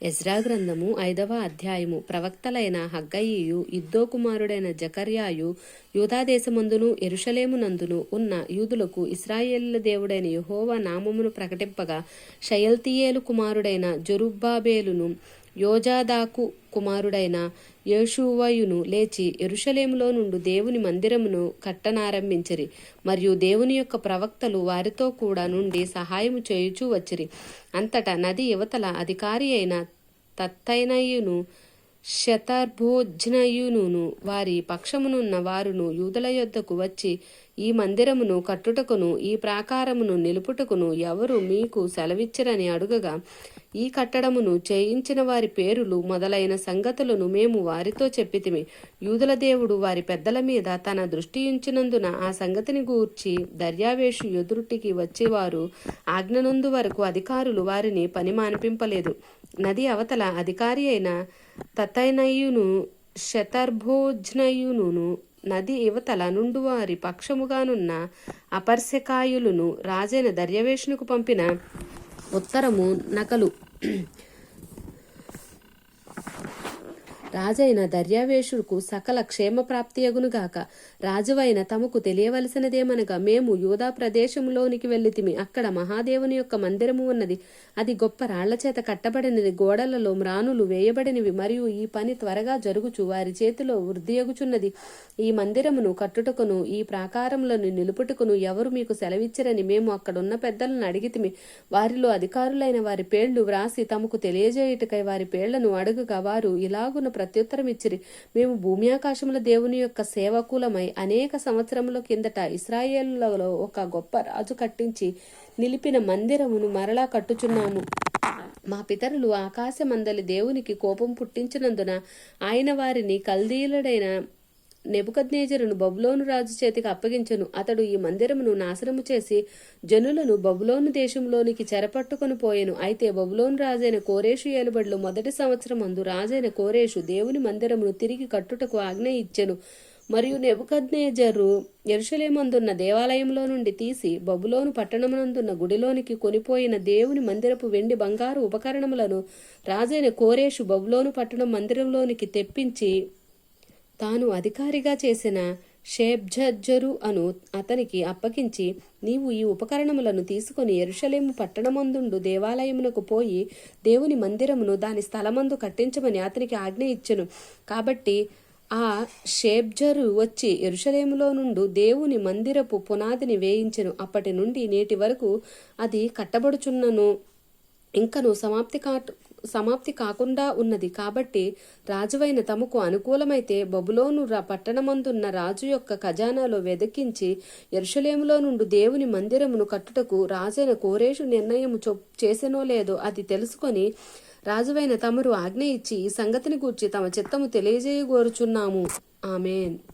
Ezra గ్రంథము ఐదవ అధ్యాయము. ప్రవక్తలైన హగ్గయ్యు ఇద్దో కుమారుడైన జకర్యాయు యూదాదేశమందును ఎరుషలేమునందును ఉన్న యూదులకు ఇస్రాయేలుల దేవుడైన యహోవా నామమును ప్రకటింపగా షయల్తియేలు కుమారుడైన జరుబ్బాబేలును యోజాదాకు కుమారుడైన యేషూవయును లేచి ఎరుషలేములో నుండి దేవుని మందిరమును కట్టనారంభించిరి. మరియు దేవుని యొక్క ప్రవక్తలు వారితో కూడా నుండి సహాయము చేయుచూ వచ్చిరి. అంతటా నది యువతల అధికారి అయిన తత్తైనయును శతర్భోజ్నయును వారి పక్షమునున్న వారును యూదుల యొద్దకు వచ్చి ఈ మందిరమును కట్టుటకును ఈ ప్రాకారమును నిలుపుటకును ఎవరు మీకు సెలవిచ్చరని అడుగగా ఈ కట్టడమును చేయించిన వారి పేరులు మొదలైన సంగతులను మేము వారితో చెప్పితిమి. యూదుల దేవుడు వారి పెద్దల మీద తన దృష్టి ఉంచినందున ఆ సంగతిని గూర్చి దర్యావేషు ఎదురుటికి వచ్చేవారు ఆజ్ఞనందు వరకు అధికారులు వారిని పని మానిపింపలేదు. నది అవతల అధికారి అయిన తతైనయును శతర్భోజ్నయును నది యువతల నుండి వారి పక్షముగానున్న అపర్శకాయులను రాజైన దర్యవేషునకు పంపిన ఉత్తరము నకలు. రాజైన దర్యావేషుడుకు సకల క్షేమ ప్రాప్తియగునుగాక రాజువైన తమకు తెలియవలసినదేమనగా మేము యూదా ప్రదేశంలోనికి వెళ్ళితిమి. అక్కడ మహాదేవుని యొక్క మందిరము ఉన్నది. అది గొప్ప రాళ్ళ చేత కట్టబడినది. గోడలలో మ్రానులు వేయబడినవి. మరియు ఈ పని త్వరగా జరుగుచు. వారి చేతిలో వృద్ధియగుచున్నది ఈ మందిరమును కట్టుటకును ఈ ప్రాకారములను నిలుపుటకును ఎవరు మీకు సెలవిచ్చరని మేము అక్కడున్న పెద్దలను అడిగితిమి. వారిలో అధికారులైన వారి పేళ్ళు వ్రాసి తమకు తెలియజేయుటకై వారి పేళ్ళను అడుగుగా వారు ఇలాగున ప్రత్యుత్తరం ఇచ్చిరి. మేము భూమి ఆకాశముల దేవుని యొక్క సేవకులమై అనేక సంవత్సరముల కిందట ఇస్రాయేళ్ళలో ఒక గొప్ప రాజు కట్టించి నిలిపిన మందిరమును మరలా కట్టుచున్నాము. మా పితరులు ఆకాశమందలి దేవునికి కోపం పుట్టించినందున ఆయన వారిని కల్దీలుడైన నెబుకద్నేజరును బబులోను రాజు చేతికి అప్పగించను. అతడు ఈ మందిరమును నాశనము చేసి జనులను బబులోను దేశంలోనికి చెరపట్టుకుని పోయెను. అయితే బబులోను రాజైన కోరేషు ఏలుబడిలో మొదటి సంవత్సరం అందు రాజైన కోరేషు దేవుని మందిరమును తిరిగి కట్టుటకు ఆజ్ఞ ఇచ్చెను. మరియు నెబుకద్నేజరు ఎరుషలేమందున్న దేవాలయంలో నుండి తీసి బబులోను పట్టణమునందున్న గుడిలోనికి కొనిపోయిన దేవుని మందిరపు వెండి బంగారు ఉపకరణములను రాజైన కోరేషు బబులోను పట్టణం మందిరంలోనికి తెప్పించి తాను అధికారిగా చేసిన షేబ్జజ్జరు అను అతనికి అప్పగించి నీవు ఈ ఉపకరణములను తీసుకొని ఎరుషలేము పట్టణమందుండు దేవాలయమునకు పోయి దేవుని మందిరమును దాని స్థలమందు కట్టించమని అతనికి ఆజ్ఞ ఇచ్చెను. కాబట్టి ఆ షేబ్జరు వచ్చి ఎరుషలేములో నుండు దేవుని మందిరపు పునాదిని వేయించెను. అప్పటి నుండి నేటి వరకు అది కట్టబడుచున్నను. ఇంకను సమాప్తి సమాప్తి కాకుండా ఉన్నది. కాబట్టి రాజువైన తమకు అనుకూలమైతే బబులోను రా పట్టణమందున్న రాజు యొక్క ఖజానాలో వెదకించి ఎరుషలేములో నుండి దేవుని మందిరమును కట్టుటకు రాజైన కోరేషు నిర్ణయం చేసెనో లేదో అది తెలుసుకొని రాజువైన తమరు ఆజ్ఞ ఇచ్చి ఈ సంగతిని గూర్చి తమ చిత్తము తెలియజేయగోరుచున్నాము. ఆమెన్.